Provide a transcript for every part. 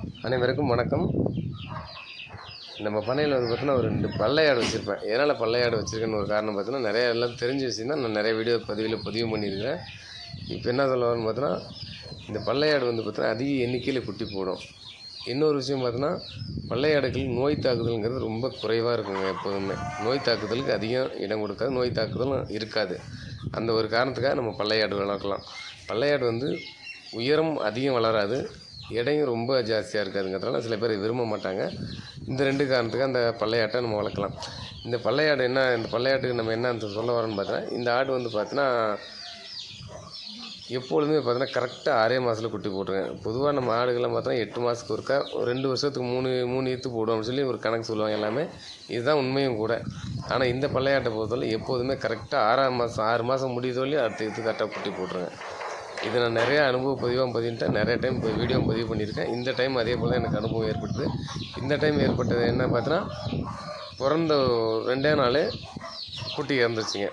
அனைவருக்கும் வணக்கம். நம்ம பண்ணையில் வந்து பார்த்தீங்கன்னா ஒரு ரெண்டு பள்ளையாடு வச்சுருப்பேன். எதனால் பள்ளையாடு வச்சுருக்கேன்னு ஒரு காரணம் பார்த்தீங்கன்னா நிறைய எல்லாம் தெரிஞ்ச விஷயம் தான். நான் நிறைய வீடியோ பதிவில் பதிவு பண்ணியிருக்கிறேன் இப்போ என்ன சொல்ல பார்த்தோன்னா பார்த்தீங்கன்னா இந்த பள்ளையாடு வந்து பார்த்தீங்கன்னா அதிக எண்ணிக்கையில் குட்டி போடும். இன்னொரு விஷயம் பார்த்தீங்கன்னா பள்ளையாடுகள் நோய் தாக்குதலுங்கிறது ரொம்ப குறைவாக இருக்குங்க எப்போதுமே. நோய் தாக்குதலுக்கு அதிகம் இடம் கொடுக்காது நோய் தாக்குதலும் இருக்காது. அந்த ஒரு காரணத்துக்காக நம்ம பள்ளையாடு வளர்க்கலாம் பள்ளையாடு வந்து உயரம் அதிகம் வளராது எடையும் ரொம்ப ஜாஸ்தியாக இருக்காதுங்கிறதுனால சில பேர் விரும்ப மாட்டாங்க. இந்த ரெண்டு காரணத்துக்கு அந்த பள்ளையாட்டை நம்ம வளர்க்கலாம். இந்த பள்ளையாடு என்ன இந்த பள்ளையாட்டுக்கு நம்ம என்ன சொல்ல வரோன்னு பார்த்தீங்கன்னா இந்த ஆடு வந்து பார்த்தீங்கன்னா எப்பொழுதுமே பார்த்தீங்கன்னா கரெக்டாக ஆறே மாதத்தில் குட்டி போட்டுருங்க. பொதுவாக நம்ம ஆடுகள்லாம் பார்த்தோன்னா எட்டு மாதத்துக்கு ஒருக்கா ஒரு ரெண்டு வருஷத்துக்கு மூணு மூணு ஈத்து போடுவோம்னு சொல்லி ஒரு கணக்கு சொல்லுவாங்க எல்லாமே. இதுதான் உண்மையும் கூட. ஆனால் இந்த பள்ளையாட்டை பொறுத்தவரை எப்போதுமே கரெக்டாக ஆறாம் மாதம் ஆறு மாதம் முடியுதோலையும் அடுத்த இது கரெக்டாக குட்டி போட்டுருங்க. இது நான் நிறைய அனுபவ பதிவாக பதிவிட்டேன். நிறைய டைம் இப்போ வீடியோ பதிவு பண்ணியிருக்கேன். இந்த டைம் அதே போல் எனக்கு அனுபவம் ஏற்பட்டது. இந்த டைம் ஏற்பட்டது என்ன பார்த்தீங்கன்னா பிறந்த ரெண்டே நாள் குட்டி இறந்துருச்சுங்க.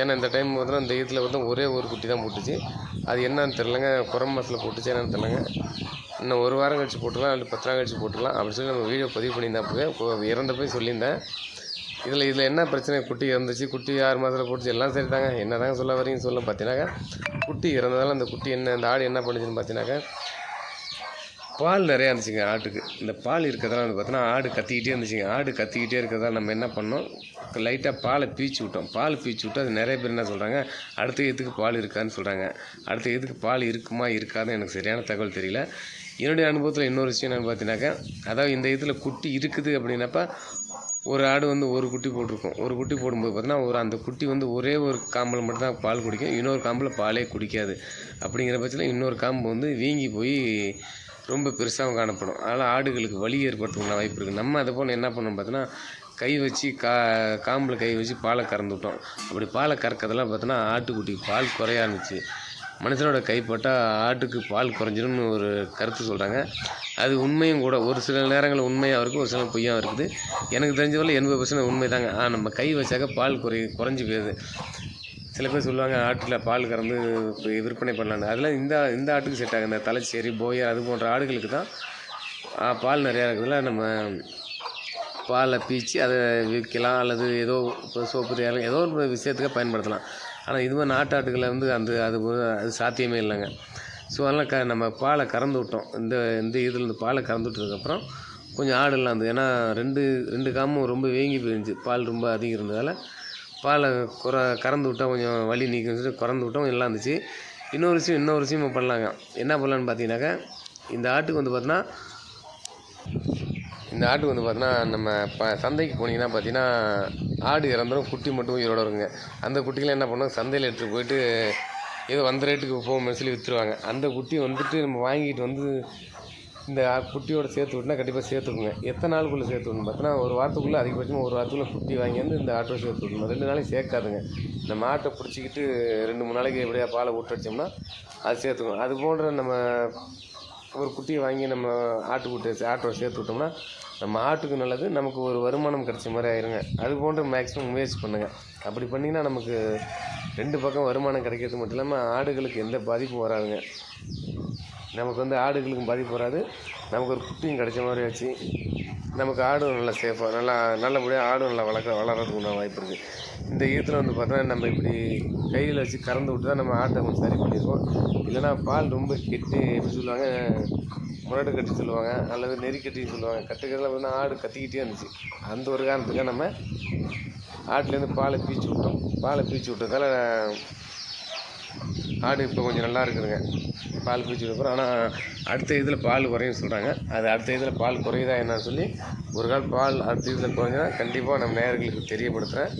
ஏன்னா இந்த டைம் பார்த்தீங்கன்னா இந்த இதில் வந்து ஒரே ஒரு குட்டி தான் போட்டுச்சு. அது என்னன்னு தெரிலங்க குரம் மாதத்தில் போட்டுச்சு என்னன்னு தெரிலங்க இன்னும் ஒரு வாரம் கழிச்சு போட்டுக்கலாம் இல்லை பத்து நாள் கழிச்சு போட்டுக்கலாம். அப்படின்னு சொல்லி நம்ம வீடியோ பதிவு பண்ணியிருந்தேன் அப்போவே இப்போ இறந்த போய் சொல்லியிருந்தேன். இதில் இதில் என்ன பிரச்சனை? குட்டி இறந்துச்சு. குட்டி ஆறு மாதத்தில் போட்டுச்சு. எல்லாம் சரி தாங்க என்ன தாங்க சொல்ல வரீங்க சொல்ல பார்த்தீங்கன்னாக்கா குட்டி இறந்ததால் அந்த குட்டி என்ன அந்த ஆடு என்ன பண்ணுச்சுன்னு பார்த்தீங்கன்னாக்கா பால் நிறையா இருந்துச்சுங்க ஆட்டுக்கு. இந்த பால் இருக்கிறதால வந்து பார்த்தீங்கன்னா ஆடு கத்திக்கிட்டே இருந்துச்சுங்க. ஆடு கத்திக்கிட்டே இருக்கிறதால நம்ம என்ன பண்ணோம்? லைட்டாக பாலை பீச்சு விட்டோம். பால் பீச்சு விட்டு அது நிறைய பேர் என்ன சொல்கிறாங்க அடுத்த இதுக்கு பால் இருக்கான்னு சொல்கிறாங்க அடுத்த இதுக்கு பால் இருக்குமா இருக்காதுன்னு எனக்கு சரியான தகவல் தெரியல. என்னுடைய அனுபவத்தில் இன்னொரு விஷயம் என்னென்னு பார்த்தீங்கன்னாக்கா அதாவது இந்த இதில் குட்டி இருக்குது அப்படின்னப்ப ஒரு ஆடு வந்து ஒரு குட்டி போட்டிருக்கும். ஒரு குட்டி போடும்போது பார்த்தீங்கன்னா ஒரு அந்த குட்டி வந்து ஒரே ஒரு காம்பில் மட்டும்தான் பால் குடிக்கும். இன்னொரு காம்பில் பாலே குடிக்காது. அப்படிங்கிற பட்சத்தில் இன்னொரு காம்பு வந்து வீங்கி போய் ரொம்ப பெருசாகவும் காணப்படும். அதனால் ஆடுகளுக்கு வலி ஏற்படுறதுக்கான வாய்ப்பு இருக்குது நம்ம அதை போல் என்ன பண்ணோம் பார்த்தோன்னா கை வச்சு கா காம்பில் கை வச்சு பாலை கறந்து விட்டோம். அப்படி பாலை கறக்கிறதெல்லாம் பார்த்தோன்னா ஆட்டுக்குட்டி பால் குறைய ஆரம்பிச்சு. மனுஷனோட கைப்பட்டால் ஆட்டுக்கு பால் குறைஞ்சிரும்னு ஒரு கருத்து சொல்கிறாங்க அது உண்மையும் கூட. ஒரு சில நேரங்களில் உண்மையாக இருக்குது ஒரு சில பொய்யாகவும் இருக்குது. எனக்கு தெரிஞ்சவரை எண்பது பர்சன்ட் உண்மை தாங்க ஆ நம்ம கை வச்சாக்க பால் குறை குறைஞ்சி போயிடுது. சில பேர் சொல்லுவாங்க ஆட்டில் பால் கறந்து விற்பனை பண்ணலான்னு. அதெல்லாம் இந்த இந்த ஆட்டுக்கு செட் ஆகுது. இந்த தலைச்சேரி போயர் அது போன்ற ஆடுகளுக்கு தான் பால் நிறையா இருக்குதுல நம்ம பாலை பீச்சு அதை விற்கலாம் அல்லது ஏதோ இப்போ சோப்பு தயாரிக்கலாம். ஏதோ ஒரு விஷயத்துக்காக பயன்படுத்தலாம். ஆனால் இது மாதிரி நாட்டாட்டுகளை வந்து அந்த அது அது சாத்தியமே இல்லைங்க. ஸோ அதெல்லாம் க நம்ம பாலை கறந்து விட்டோம். இந்த இந்த இதுலேருந்து பாலை கறந்து விட்டதுக்கப்புறம் கொஞ்சம் ஆடு இருந்தது. ஏன்னா ரெண்டு ரெண்டு காமும் ரொம்ப வேங்கி போயிருந்துச்சு. பால் ரொம்ப அதிகம் இருந்ததால் பாலை குற கறந்து விட்டால் கொஞ்சம் வலி நீக்கம் சொல்லிட்டு கறந்து விட்டோம். எல்லாம் இருந்துச்சு. இன்னொரு விஷயம் இன்னொரு விஷயமும் பண்ணலாங்க. என்ன பண்ணலான்னு பார்த்தீங்கன்னாக்கா இந்த ஆட்டுக்கு வந்து பார்த்தீங்கன்னா இந்த ஆட்டுக்கு வந்து பார்த்தீங்கன்னா நம்ம இப்போ சந்தைக்கு போனீங்கன்னா பார்த்தீங்கன்னா ஆடு இறந்துடும் குட்டி மட்டும் உயிரோட வருங்க. அந்த குட்டிகளை என்ன பண்ணுவோம் சந்தையில் எடுத்துகிட்டு போயிட்டு ஏதோ வந்த ரேட்டுக்கு போகும் சொல்லி விற்றுருவாங்க அந்த குட்டி வந்துட்டு நம்ம வாங்கிட்டு வந்து இந்த குட்டியோட சேர்த்து விட்டுனா கண்டிப்பாக சேர்த்துக்குங்க. எத்தனை நாளுக்குள்ளே சேர்த்து விடணும்? பார்த்தீங்கன்னா ஒரு வாரத்துக்குள்ளே அதிகபட்சமாக ஒரு வாரத்துக்குள்ளே குட்டி வாங்கி வந்து இந்த ஆட்டோ சேர்த்து விடணும். ரெண்டு நாளைக்கு சேர்க்காதுங்க. நம்ம ஆட்டை பிடிச்சிக்கிட்டு ரெண்டு மூணு நாளைக்கு எப்படியா பாலை ஊட்டடிச்சோம்னா அது சேர்த்துக்கணும் அது போன்ற நம்ம ஒரு குட்டியை வாங்கி நம்ம ஆட்டுக்குட்டி ஆட்டோட சேர்த்து விட்டோம்னா நம்ம ஆட்டுக்கு நல்லது நமக்கு ஒரு வருமானம் கிடைச்ச மாதிரி ஆயிருங்க. அது போன்ற மேக்ஸிமம் முயற்சி பண்ணுங்கள் அப்படி பண்ணிங்கன்னா நமக்கு ரெண்டு பக்கம் வருமானம் கிடைக்கிறது மட்டும் இல்லாமல் ஆடுகளுக்கு எந்த பாதிப்பும் வராதுங்க. நமக்கு வந்து ஆடுகளுக்கும் பாதிப்பு வராது. நமக்கு ஒரு குட்டியும் கிடைச்ச மாதிரி ஆச்சு. நமக்கு ஆடும் நல்லா சேஃபாக நல்லா நல்லபடியாக ஆடும் நல்லா வளர்க்க வளர்கிறதுக்கு உண்டான வாய்ப்பு இருக்குது இந்த ஈரத்தில் வந்து பார்த்தா நம்ம இப்படி கையில் வச்சு கறந்து விட்டு தான் நம்ம ஆட்டை கொஞ்சம் சரி பண்ணியிருக்கோம். இல்லைன்னா பால் ரொம்ப கெட்டு எப்படி சொல்லுவாங்க முரடு கட்டி சொல்லுவாங்க அல்லது நெறி கட்டி சொல்லுவாங்க. கட்டுக்கிறதுல வந்து ஆடு கத்திக்கிட்டே இருந்துச்சு. அந்த ஒரு காரணத்துக்காக நம்ம ஆட்டிலேருந்து பாலை பீச்சு விட்டோம். பாலை பீச்சு விட்டதால ஆடு இப்போ கொஞ்சம் நல்லா இருக்குதுங்க. பால் பீச்சு ஆனால் அடுத்த இதில் பால் குறையும் சொல்கிறாங்க அது அடுத்த இதில் பால் குறையுதா என்னன்னு சொல்லி ஒரு கால் பால் அடுத்த இதில் குறைஞ்சினா கண்டிப்பாக நம்ம நேயர்களுக்கு தெரியப்படுத்துகிறேன்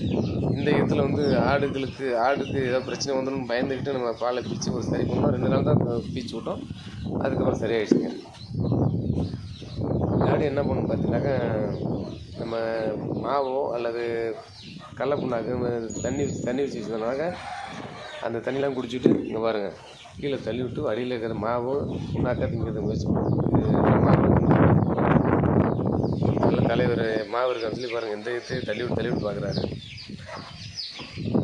இந்த இதில் வந்து ஆடுகளுக்கு ஆடுக்கு ஏதோ பிரச்சனை வந்துடும் பயந்துக்கிட்டு நம்ம பாலை பிச்சு ஒரு சரி பண்ணோம். ரெண்டு நாள் தான் பீச்சு விட்டோம். அதுக்கப்புறம் சரியாயிடுச்சுங்க. ஆடு என்ன பண்ணணும் பார்த்தீங்கன்னாக்கா நம்ம மாவோ அல்லது கடல புண்ணாக்கு தண்ணி வச்சு தண்ணி வச்சு வச்சுருந்தோம்னாக்கா அந்த தண்ணிலாம் குடிச்சிட்டு இங்கே பாருங்க கீழே தள்ளி விட்டு அடியில் இருக்கிற மாவோ புண்ணாக்கா திங்கிறது முயற்சி நல்ல தலைவர் மாவு இருக்க சொல்லி பாருங்கள் எந்த இடத்தையும் தள்ளி விட்டு தள்ளி விட்டு பார்க்குறாரு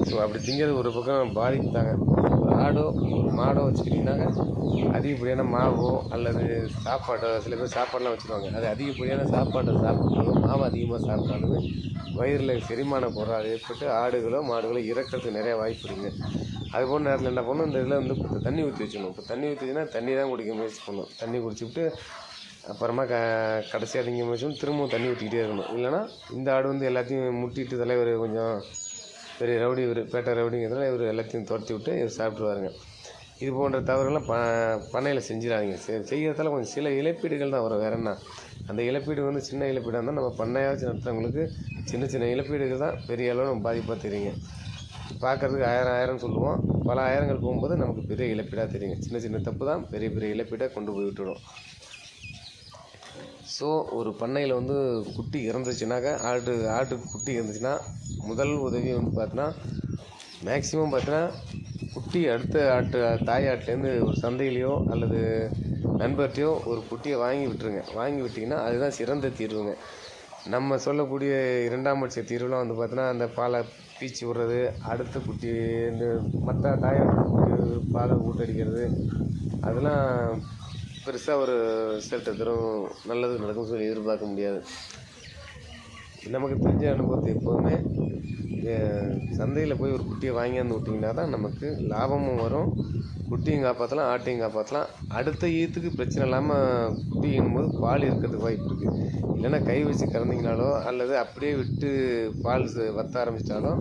ஸோ அப்படி திங்கிறது ஒரு பக்கம் பாதிப்பு தாங்க ஒரு ஆடோ ஒரு மாடோ வச்சுக்கிட்டிங்கன்னாங்க அதிகப்படியான மாவோ அல்லது சாப்பாடோ சில பேர் சாப்பாடெலாம் வச்சுருவாங்க. அது அதிகப்படியான சாப்பாட்டை சாப்பிட்டு மாவு அதிகமாக சாப்பிட்டாலுமே வயிறில் செரிமான குறைபாடு ஏற்பட்டு ஆடுகளோ மாடுகளோ இறக்கிறதுக்கு நிறையா வாய்ப்பு இருக்குது அதுபோல் நேரத்தில் என்ன பண்ணணும்? இந்த இதில் வந்து இப்போ தண்ணி ஊற்றி வச்சிடணும். இப்போ தண்ணி ஊற்றிச்சுன்னா தண்ணி தான் குடிக்க முயற்சி பண்ணணும். தண்ணி குடிச்சுவிட்டு அப்புறமா க கடைசியாக திங்க முயற்சி திரும்பவும் தண்ணி ஊற்றிக்கிட்டே இருக்கணும். இல்லைன்னா இந்த ஆடு வந்து எல்லாத்தையும் முட்டிட்டு தலைவர் கொஞ்சம் பெரிய ரவுடி இவர் பேட்டை ரவுடிங்கிறதுனால இவர் எல்லாத்தையும் துரத்தி விட்டு இவர் சாப்பிட்ருவாருங்க இது போன்ற தவறுகள்லாம் ப பண்ணையில் செஞ்சிடாதீங்க. செ- செய்கிறதால கொஞ்சம் சில இழப்பீடுகள் தான் வரும். வேற என்ன? அந்த இழப்பீடு வந்து சின்ன இழப்பீடாக இருந்தால் நம்ம பண்ணையாச்சும் நடத்துறவங்களுக்கு சின்ன சின்ன இழப்பீடுகள் தான் பெரிய அளவு நம்ம பாதிப்பாக தெரியுங்க. பார்க்கறதுக்கு ஆயிரம் ஆயிரம் சொல்லுவோம். பல ஆயிரங்கள் போகும்போது நமக்கு பெரிய இழப்பீடாக தெரியுங்க. சின்ன சின்ன தப்பு தான் பெரிய பெரிய இழப்பீடாக கொண்டு போய் விட்டுடும். ஸோ ஒரு பண்ணையில் வந்து குட்டி இறந்துச்சுனாக்கா ஆட்டு ஆட்டுக்கு குட்டி இருந்துச்சுன்னா முதல் உதவி வந்து பார்த்தீங்கன்னா மேக்ஸிமம் பார்த்தீங்கன்னா குட்டி அடுத்த ஆட்டு தாய் ஆட்டிலேருந்து ஒரு சந்தையிலையோ அல்லது நண்பர்கிட்டையோ ஒரு குட்டியை வாங்கி விட்டுருங்க. வாங்கி விட்டிங்கன்னா அதுதான் சிறந்த தீர்வுங்க. நம்ம சொல்லக்கூடிய இரண்டாம் பட்ச தீர்வுலாம் வந்து பார்த்தோன்னா அந்த பாலை பீச்சி விடுறது அடுத்த குட்டி இந்த மற்ற தாயாட்டு குட்டி பாலை ஊட்டடிக்கிறது அதெல்லாம் பெருசாக ஒரு ரிசல்ட்டை தரும் நல்லது நடக்கும் சொல்லி எதிர்பார்க்க முடியாது. நமக்கு தெரிஞ்ச அனுபவத்தை எப்போதுமே சந்தையில் போய் ஒரு குட்டியை வாங்கியாந்து விட்டிங்கன்னா தான் நமக்கு லாபமும் வரும். குட்டியும் காப்பாற்றலாம் ஆட்டையும் காப்பாற்றலாம் அடுத்த ஈத்துக்கு பிரச்சனை இல்லாமல் குட்டிங்கும் போது பால் இருக்கிறதுக்கு வாய்ப்பு இருக்குது இல்லைன்னா கை வச்சு கறந்தீங்கனாலோ அல்லது அப்படியே விட்டு பால் வத்த ஆரம்பிச்சிட்டாலும்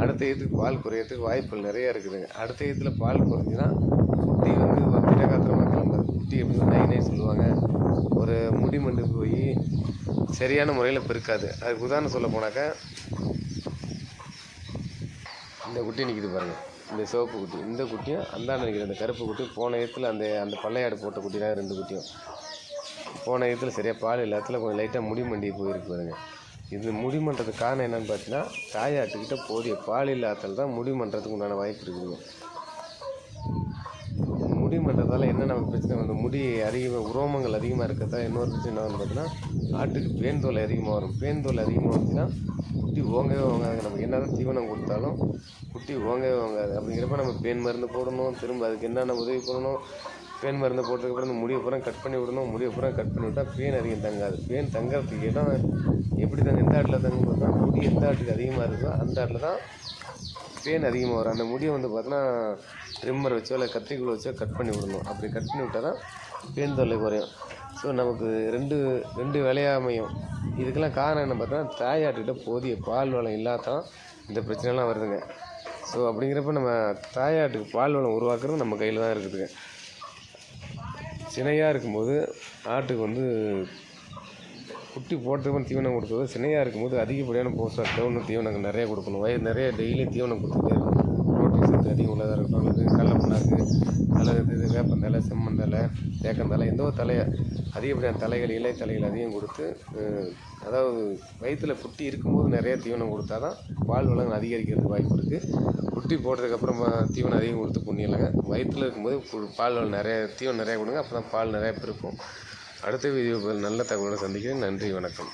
அடுத்த ஈத்துக்கு பால் குறையிறதுக்கு வாய்ப்புகள் நிறைய இருக்குதுங்க அடுத்த ஈத்தில் பால் குறைஞ்சின்னா குட்டி வந்து ஒரு திடகாத்திரமாக கிளம்பாது குட்டி எப்படின்னா நை நை சொல்லுவாங்க. ஒரு முடி போய் சரியான முறையில் பெருக்காது. அதுக்கு உதாரணம் சொல்ல போனாக்கா இந்த குட்டி நிற்கிது பாருங்கள் இந்த சிவப்பு குட்டி. இந்த குட்டியும் அந்தாண்ட நிற்கிது அந்த கருப்பு குட்டி போன இடத்துல அந்த அந்த பள்ளையாடு போட்ட குட்டி தான் ரெண்டு குட்டியும். போன இடத்துல சரியாக பால் இல்லாத்துல கொஞ்சம் லைட்டாக முடி மண்டி போயிருக்கு பாருங்க. இது முடி பண்ணுறதுக்கு காரணம் என்னென்னு பார்த்தீங்கன்னா தாயாட்டுக்கிட்ட போதிய பால் இல்லாததால் தான் முடி பண்ணுறதுக்கு உண்டான வாய்ப்பு இருக்குதுங்க. இருக்கிறதால என்ன நமக்கு பிரச்சனை வந்து முடி அதிகமாக உரோமங்கள் அதிகமாக இருக்கிறதால இன்னொரு பிரச்சனை என்ன வந்து பார்த்தீங்கன்னா ஆட்டுக்கு பேந்தோல் அதிகமாக வரும். பேந்தோல் அதிகமாக வந்துச்சுன்னா குட்டி ஓங்கவே ஓங்காது நமக்கு என்ன தான் தீவனம் கொடுத்தாலும் குட்டி ஓங்கவே ஓங்காது. அப்படிங்கிறப்ப நம்ம பேன் மருந்து போடணும் திரும்ப அதுக்கு என்னென்ன உதவி பண்ணணும் பேன் மருந்து போட்டதுக்கப்புறம் இந்த முடியை பூரா கட் பண்ணி விடணும் முடியை பூரா கட் பண்ணி விட்டால் பேன் அதிகம் தங்காது. பேன் தங்கறதுக்கு இடம் எப்படி தங்க எந்த ஆட்டில் தங்கும் பார்த்தா முடி எந்த ஆட்டுக்கு அதிகமாக இருக்கோ அந்த ஆட்டில் தான் ஸ்ட்ரெயின் அதிகமாக வரும். அந்த முடியை வந்து பார்த்தோன்னா ட்ரிம்மர் வச்சோ இல்லை கத்திரிக்குள்ள வச்சோ கட் பண்ணி விடணும். அப்படி கட் பண்ணி விட்டால் தான் பேன் தொல்லை குறையும். ஸோ நமக்கு ரெண்டு ரெண்டு வேலையாக அமையும். இதுக்கெல்லாம் காரணம் என்ன பார்த்தோன்னா தாயாட்டுக்கிட்ட போதிய பால் வளம் இல்லாதான் இந்த பிரச்சனைலாம் வருதுங்க. ஸோ அப்படிங்கிறப்ப நம்ம தாயாட்டுக்கு பால் வளம் உருவாக்குறது நம்ம கையில் தான் இருக்குதுங்க. சினையாக இருக்கும்போது ஆட்டுக்கு வந்து குட்டி போட்டதுக்கு தீவனம் கொடுத்தது. சினையாக இருக்கும்போது அதிகப்படியான போஸ்டாக தீவனம் தீவனங்கள் நிறைய கொடுக்கணும். வயிறு நிறைய டெய்லியும் தீவனம் கொடுத்துட்டே இருக்கணும். புரோட்டீன் சத்து அதிகம் உள்ளதாக இருக்கும் அல்லது கடல புண்ணாக்கு அல்லது இது வேப்பந்தலை செம்மந்தலை தேக்கந்தலை எந்த ஒரு தலையை அதிகப்படியான தலைகள் இலை தலைகள் அதிகம் கொடுத்து அதாவது வயிற்றில் குட்டி இருக்கும்போது நிறைய தீவனம் கொடுத்தா தான் பால் வளங்கள் அதிகரிக்கிறதுக்கு வாய்ப்பு இருக்குது குட்டி போட்டதுக்கப்புறம் தீவனம் அதிகம் கொடுத்து புண்ணியம் வயிற்றில் இருக்கும்போது பால் வளம் நிறைய தீவனம் நிறைய கொடுங்க. அப்போ தான் பால் நிறையா பெருக்கும் அடுத்த வீடியோ நல்ல தகவலோட சந்திக்கிறேன். நன்றி வணக்கம்.